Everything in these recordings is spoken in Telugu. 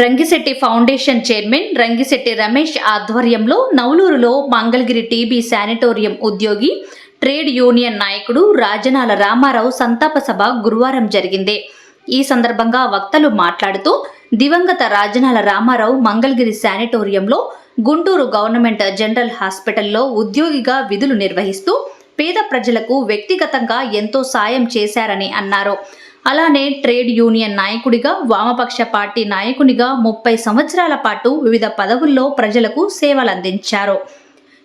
రంగిశెట్టి ఫౌండేషన్ చైర్మన్ రంగిశెట్టి రమేష్ ఆధ్వర్యంలో నవలూరులో మంగళగిరి టీబీ శానిటోరియం ఉద్యోగి ట్రేడ్ యూనియన్ నాయకుడు రాజనాల రామారావు సంతాప సభ గురువారం జరిగింది. ఈ సందర్భంగా వక్తలు మాట్లాడుతూ దివంగత రాజనాల రామారావు మంగళగిరి శానిటోరియంలో గుంటూరు గవర్నమెంట్ జనరల్ హాస్పిటల్లో ఉద్యోగిగా విధులు నిర్వహిస్తూ పేద ప్రజలకు వ్యక్తిగతంగా ఎంతో సాయం చేశారని అన్నారు. అలానే ట్రేడ్ యూనియన్ నాయకుడిగా వామపక్ష పార్టీ నాయకునిగా ముప్పై సంవత్సరాల పాటు వివిధ పదవుల్లో ప్రజలకు సేవలందించారు.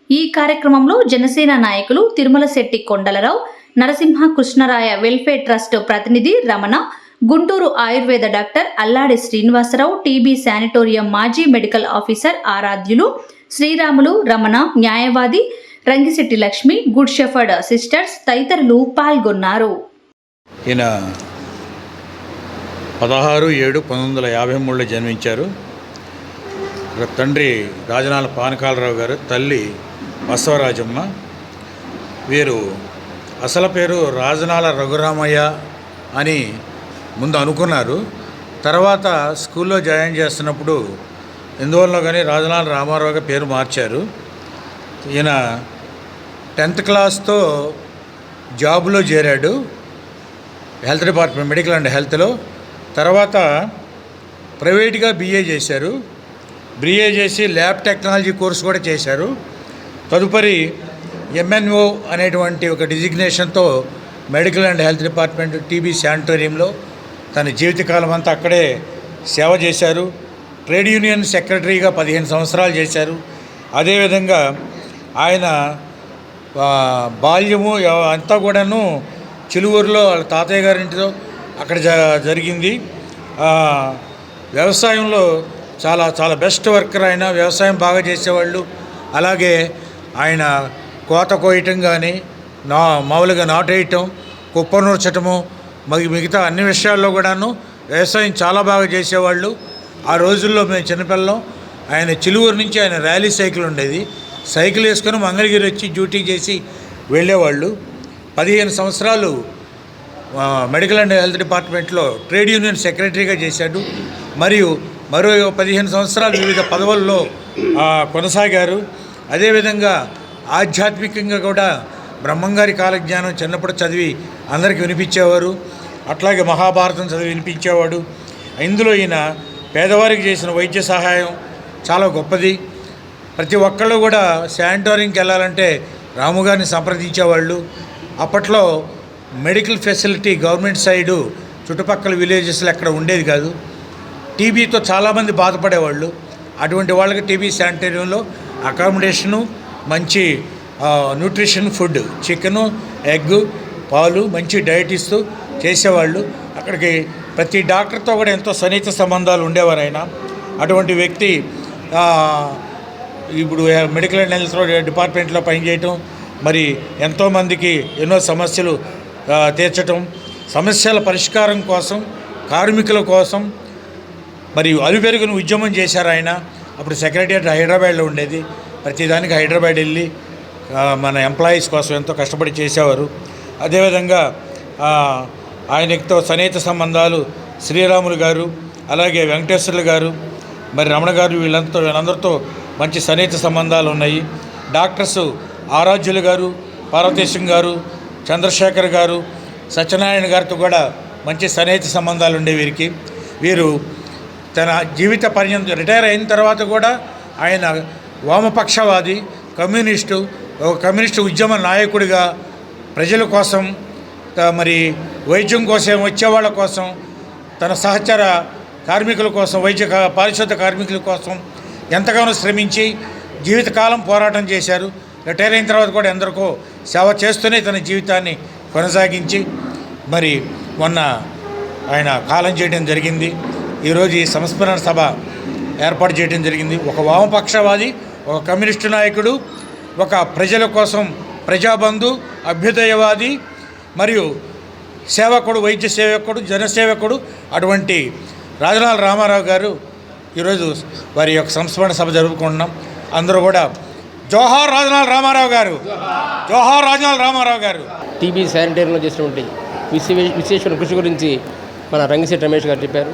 ఈ కార్యక్రమంలో జనసేన నాయకులు తిరుమల శెట్టి కొండలరావు నరసింహ కృష్ణరాయ వెల్ఫేర్ ట్రస్ట్ ప్రతినిధి Ramana Guntur ayurveda doctor Alladi Srinivasarao TB sanatorium మాజీ మెడికల్ ఆఫీసర్ ఆరాధ్యులు శ్రీరాములు రమణ న్యాయవాది Rangisetti Lakshmi Good Shepherd Sisters తదితరులు పాల్గొన్నారు. ఈయన పదహారు ఏడు పంతొమ్మిది వందల యాభై మూడులో జన్మించారు. తండ్రి రాజనాల పానకాలరావు గారు తల్లి బసవరాజమ్మ. వీరు అసలు పేరు రాజనాల రఘురామయ్య అని ముందు అనుకున్నారు. తర్వాత స్కూల్లో జాయిన్ చేస్తున్నప్పుడు ఎందువల్ల కానీ రాజనాల రామారావుగా పేరు మార్చారు. ఈయన టెన్త్ క్లాస్తో జాబ్లో చేరాడు. హెల్త్ డిపార్ట్మెంట్ మెడికల్ అండ్ హెల్త్లో. తర్వాత ప్రైవేట్గా బీఏ చేశారు. బీఏ చేసి ల్యాబ్ టెక్నాలజీ కోర్స్ కూడా చేశారు. తదుపరి ఎంఎన్ఓ అనేటువంటి ఒక డిజిగ్నేషన్తో medical and health department TB శానిటోరియంలో తన జీవితకాలం అంతా అక్కడే సేవ చేశారు. ట్రేడ్ యూనియన్ సెక్రటరీగా పదిహేను సంవత్సరాలు చేశారు. అదేవిధంగా ఆయన బాల్యము అంతా కూడాను చిలువూరులో వాళ్ళ తాతయ్య గారింటిలో అక్కడ జ జరిగింది. వ్యవసాయంలో చాలా చాలా బెస్ట్ వర్కర్ ఆయన వ్యవసాయం బాగా చేసేవాళ్ళు. అలాగే ఆయన కోత కోయటం కానీ నా మామూలుగా నాటేయటం కుప్ప నూర్చటము మరి మిగతా అన్ని విషయాల్లో కూడాను వ్యవసాయం చాలా బాగా చేసేవాళ్ళు. ఆ రోజుల్లో మేము చిన్నపిల్లం ఆయన చిలువూరు నుంచి ఆయన ర్యాలీ సైకిల్ ఉండేది. సైకిల్ వేసుకొని మంగళగిరి వచ్చి డ్యూటీ చేసి వెళ్ళేవాళ్ళు. పదిహేను సంవత్సరాలు మెడికల్ అండ్ హెల్త్ డిపార్ట్మెంట్లో ట్రేడ్ యూనియన్ సెక్రటరీగా చేశాడు. మరియు మరో పదిహేను సంవత్సరాలు వివిధ పదవుల్లో కొనసాగారు. అదేవిధంగా ఆధ్యాత్మికంగా కూడా బ్రహ్మంగారి కాలజ్ఞానం చిన్నప్పుడు చదివి అందరికీ వినిపించేవారు. అట్లాగే మహాభారతం చదివి వినిపించేవాడు. ఇందులో ఈయన పేదవారికి చేసిన వైద్య సహాయం చాలా గొప్పది. ప్రతి ఒక్కళ్ళు కూడా శానిటోరింగ్కి వెళ్ళాలంటే రాముగారిని సంప్రదించేవాళ్ళు. అప్పట్లో మెడికల్ ఫెసిలిటీ గవర్నమెంట్ సైడు చుట్టుపక్కల విలేజెస్లో ఎక్కడ ఉండేది కాదు. టీబీతో చాలామంది బాధపడేవాళ్ళు. అటువంటి వాళ్ళకి టీబీ శానిటేరియంలో అకామిడేషను మంచి న్యూట్రిషన్ ఫుడ్ చికెను ఎగ్ పాలు మంచి డైట్ ఇస్తూ చేసేవాళ్ళు. అక్కడికి ప్రతి డాక్టర్తో కూడా ఎంతో సన్నిహిత సంబంధాలు ఉండేవారు ఆయన అటువంటి వ్యక్తి ఇప్పుడు మెడికల్ అండ్ హెల్త్ డిపార్ట్మెంట్లో పనిచేయటం మరి ఎంతోమందికి ఎన్నో సమస్యలు తీర్చటం సమస్యల పరిష్కారం కోసం కార్మికుల కోసం మరి అలుపెరుగున ఉద్యమం చేశారు ఆయన. అప్పుడు సెక్రటరియట్ హైదరాబాద్లో ఉండేది. ప్రతిదానికి హైదరాబాద్ వెళ్ళి మన ఎంప్లాయీస్ కోసం ఎంతో కష్టపడి చేసేవారు. అదేవిధంగా ఆయనతో సన్నిహిత సంబంధాలు శ్రీరాములు గారు అలాగే వెంకటేశ్వర్లు గారు మరి రమణ గారు వీళ్ళంతా వీళ్ళందరితో మంచి సన్నిహిత సంబంధాలు ఉన్నాయి. డాక్టర్స్ ఆరాధ్యులు గారు పార్వతీశం గారు చంద్రశేఖర్ గారు సత్యనారాయణ గారితో కూడా మంచి సన్నిహిత సంబంధాలు ఉండే వీరికి. వీరు తన జీవిత పర్యంత రిటైర్ అయిన తర్వాత కూడా ఆయన వామపక్షవాది కమ్యూనిస్టు ఒక కమ్యూనిస్టు ఉద్యమ నాయకుడిగా ప్రజల కోసం మరి వైద్యం కోసం వచ్చేవాళ్ళ కోసం తన సహచర కార్మికుల కోసం వైద్య పారిశుద్ధ కార్మికుల కోసం ఎంతగానో శ్రమించి జీవితకాలం పోరాటం చేశారు. రిటైర్ అయిన తర్వాత కూడా ఎందరికో సేవ చేస్తూనే తన జీవితాన్ని కొనసాగించి మరి మొన్న ఆయన కాలం చేయడం జరిగింది. ఈరోజు ఈ సంస్మరణ సభ ఏర్పాటు చేయడం జరిగింది. ఒక వామపక్షవాది ఒక కమ్యూనిస్టు నాయకుడు ఒక ప్రజల కోసం ప్రజాబంధు అభ్యుదయవాది మరియు సేవకుడు వైద్య సేవకుడు జనసేవకుడు అటువంటి రాజనాల రామారావు గారు ఈరోజు వారి యొక్క సంస్మరణ సభ జరుపుకుంటున్నాం. అందరూ కూడా జోహార్ రాజనాల రామారావు గారు. జోహార్ రాజనాల రామారావు గారు. టీబీ శానిటైజర్లో చేసినటువంటి విశే విశేషమైన కృషి గురించి మన రంగిశెట్టి రమేష్ గారు చెప్పారు.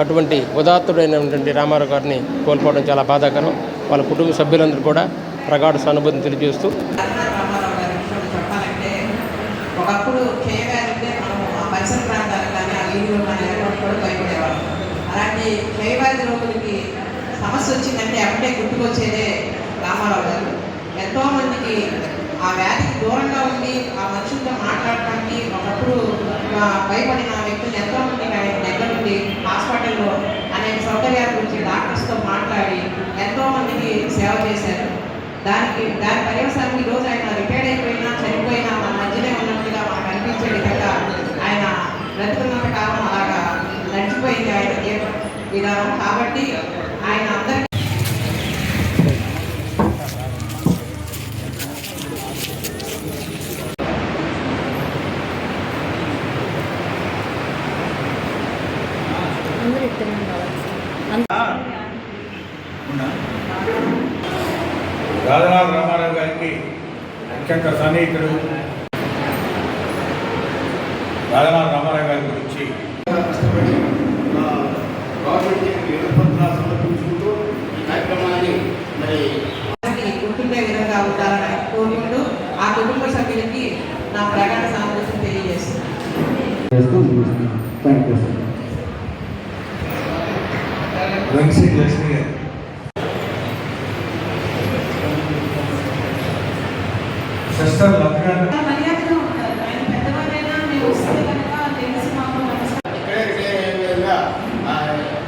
అటువంటి ఉదాత్తుడైనటువంటి రామారావు గారిని కోల్పోవడం చాలా బాధాకరం. వాళ్ళ కుటుంబ సభ్యులందరూ కూడా ప్రగాఢ సానుభూతిని తెలియజేస్తూ రామారావు గారి విషయం చెప్పాలంటే ఒకప్పుడు క్షయవ్యాధితే మనం ఆ పరిసర ప్రాంతాలకు కానీ ఆ వీధిలో కానీ ఎటువంటి కూడా భయపడేవాళ్ళం. అలాంటి క్షయవ్యాధి రోగులకి సమస్య వచ్చిందంటే అప్పుడే గుర్తుకొచ్చేదే రామారావు గారు ఎంతో మందికి ఆ వ్యాధికి దూరంగా ఉండి ఆ మనుషులతో మాట్లాడటానికి ఒకప్పుడు ఆ, భయపడిన వ్యక్తులు ఎంతో మంది ఆయన దగ్గర నుండి హాస్పిటల్లో అనేక సౌకర్యాల గురించి డాక్టర్స్తో మాట్లాడి ఎంతో మందికి సేవ చేశారు. దానికి దాని పర్యవసానికి ఈరోజు రోజు ఆయన రిటైర్డ్ అయిపోయినా చనిపోయినా మన మధ్యనే ఉన్నట్టుగా మనకు అనిపించే విధంగా ఆయన బ్రతుకున్నంత కాలం అలాగా నడిచిపోయింది ఆయన విధానం కాబట్టి ఆయన అందరికీ రాజనాథ రామారావు గారికి అత్యంత సన్నిహితుడు రాజనాథ రామారావు గారి గురించి గుర్తుండే విధంగా ఉండాలని కోరుకుంటూ ఆ కుటుంబ సభ్యులకి నా ప్రగాఢ సానుభూతిని తెలియజేస్తున్నాను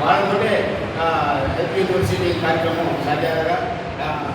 वाले कार्यक्रम साझा